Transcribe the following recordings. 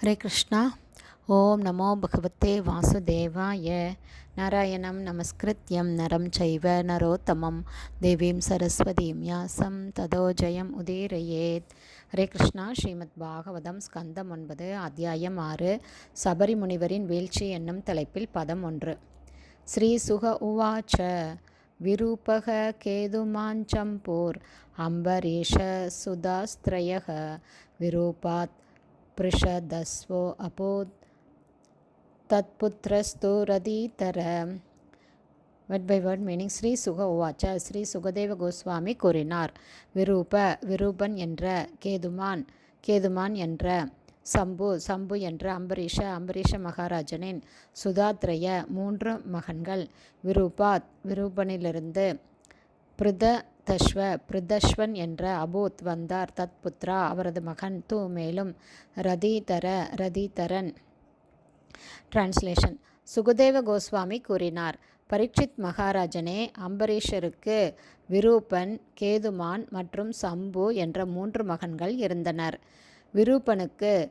ஹரே கிருஷ்ணா. ஓம் நமோ பகவத்தே வாசுதேவாய. நாராயணம் நமஸ்கிருத்யம் நரம் சைவ நரோத்தமம். தேவீம் சரஸ்வதீம் யாசம். ததோ ஜெயம் உதீரயேத். ஹரே கிருஷ்ணா. ஸ்ரீமத் பாகவதம் ஸ்கந்தம் ஒன்பது அத்தியாயம் ஆறு சபரி முனிவரின் வீழ்ச்சி என்னும் தலைப்பில் பதம் ஒன்று. ஸ்ரீ சுக உவாச்ச. விரூபக கேதுமாஞ்சம்பூர். அம்பரீஷ சுதாஸ்திரயக. விரூபாத் पृषदस्वो अपोत् தத்புத்திரஸ்து Rathitara word by word meaning Shri Shuka உவாச்ச ஸ்ரீ சுகதேவ கோஸ்வாமி கூறினார் விரூப விரூபன் என்ற கேதுமான் கேதுமான் என்ற சம்பு சம்பு என்ற அம்பரீஷ அம்பரீஷ மகாராஜனின் சுதாத்ரய மூன்று மகன்கள் விரூபாத் விரூபனிலிருந்து பிருத தஷ்வ பிருதஷ்வன் என்ற அபூத் வந்தார். தத் புத்ரா அவரது மகன் தூ மேலும் ரதீதர ரதீதரன். டிரான்ஸ்லேஷன் சுகதேவ கோஸ்வாமி கூறினார் பரீட்சித் மகாராஜனே அம்பரீஷருக்கு விரூபன் கேதுமான் மற்றும் சம்பு என்ற மூன்று மகன்கள் இருந்தனர். விரூபனுக்கு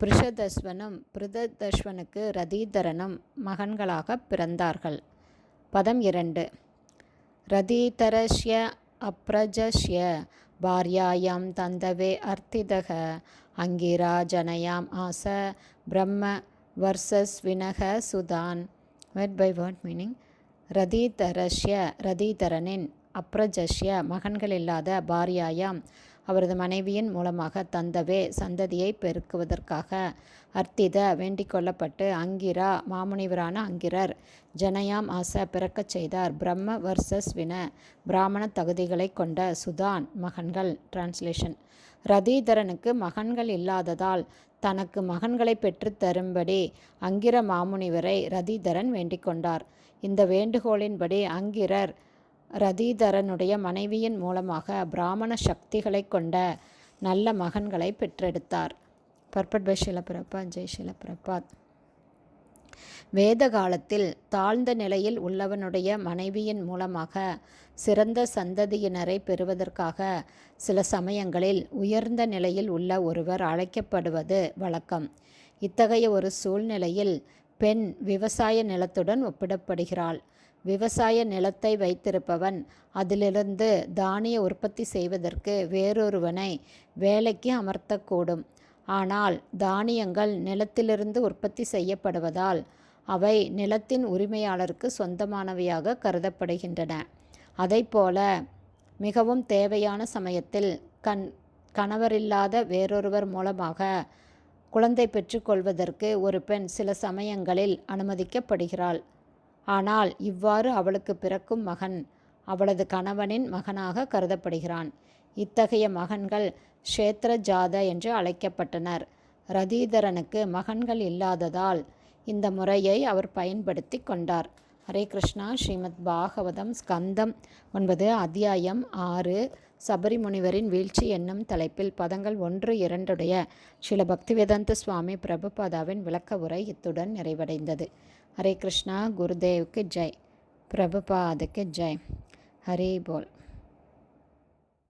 பிருஷதஸ்வனும் பிருததஸ்வனுக்கு ரதீதரனும் மகன்களாக பிறந்தார்கள். பதம் இரண்டு. रदितरस्य अप्रजस्य भार्यायां तन्दवे अर्थितः अङ्गिरा जनयाम् आस ब्रह्मवर्षस्विनः सुधान् வேர்ட் பை வேர்ட் மீனிங் ரதீதரஸ்ய ரதீதரனின் அப்ரஜஸ்ய மகன்கள் இல்லாத பாரியாயாம் அவரது மனைவியின் மூலமாக தந்தவே சந்ததியை பெருக்குவதற்காக அர்த்தித வேண்டிக் கொள்ளப்பட்டு அங்கிரா மாமுனிவரான அங்கிரர் ஜனயாம் ஆச பிறக்கச் செய்தார். பிரம்ம வர்சஸ் வின பிராமண தகுதிகளை கொண்ட சுதான் மகன்கள். டிரான்ஸ்லேஷன் ரதீதரனுக்கு மகன்கள் இல்லாததால் தனக்கு மகன்களை பெற்று தரும்படி அங்கிர மாமுனிவரை ரதீதரன் வேண்டிக் கொண்டார். இந்த வேண்டுகோளின்படி அங்கிரர் ரதீதரனுடைய மனைவியின் மூலமாக பிராமண சக்திகளை கொண்ட நல்ல மகன்களை பெற்றெடுத்தார். பர்பட் பை ஷிலபிரபாத் ஜெய் ஷிலபிரபாத் வேத காலத்தில் தாழ்ந்த நிலையில் உள்ளவனுடைய மனைவியின் மூலமாக சிறந்த சந்ததியினரை பெறுவதற்காக சில சமயங்களில் உயர்ந்த நிலையில் உள்ள ஒருவர் அழைக்கப்படுவது வழக்கம். இத்தகைய ஒரு சூழ்நிலையில் பெண் விவசாய நிலத்துடன் ஒப்பிடப்படுகிறாள். விவசாய நிலத்தை வைத்திருப்பவன். அதிலிருந்து தானிய உற்பத்தி செய்வதற்கு வேறொருவனை வேலைக்கு அமர்த்தக்கூடும். ஆனால் தானியங்கள் நிலத்திலிருந்து உற்பத்தி செய்யப்படுவதால் அவை நிலத்தின் உரிமையாளருக்கு சொந்தமானவையாக கருதப்படுகின்றன. அதைப்போல மிகவும் தேவையான சமயத்தில் கண் கணவரில்லாத வேறொருவர் மூலமாக குழந்தை பெற்றுக்கொள்வதற்கு ஒரு பெண் சில சமயங்களில் அனுமதிக்கப்படுகிறாள். ஆனால் இவ்வாறு அவளுக்கு பிறக்கும் மகன் அவளது கணவனின் மகனாக கருதப்படுகிறான். இத்தகைய மகன்கள் க்ஷேத்திர ஜாத என்று அழைக்கப்பட்டனர். ரதீதரனுக்கு மகன்கள் இல்லாததால் இந்த முறையை அவர் பயன்படுத்தி கொண்டார். ஹரே கிருஷ்ணா ஸ்ரீமத் பாகவதம் ஸ்கந்தம் ஒன்பது அத்தியாயம் ஆறு சபரி முனிவரின் வீழ்ச்சி என்னும் தலைப்பில் பதங்கள் ஒன்று இரண்டுடைய ஸ்ரீல பக்திவேதாந்த சுவாமி பிரபுபாதாவின் விளக்க உரை இத்துடன் நிறைவடைந்தது. ஹரே கிருஷ்ணா குருதேவுக்கு ஜெய் பிரபுபாதுக்கு ஜெய். ஹரே போல்.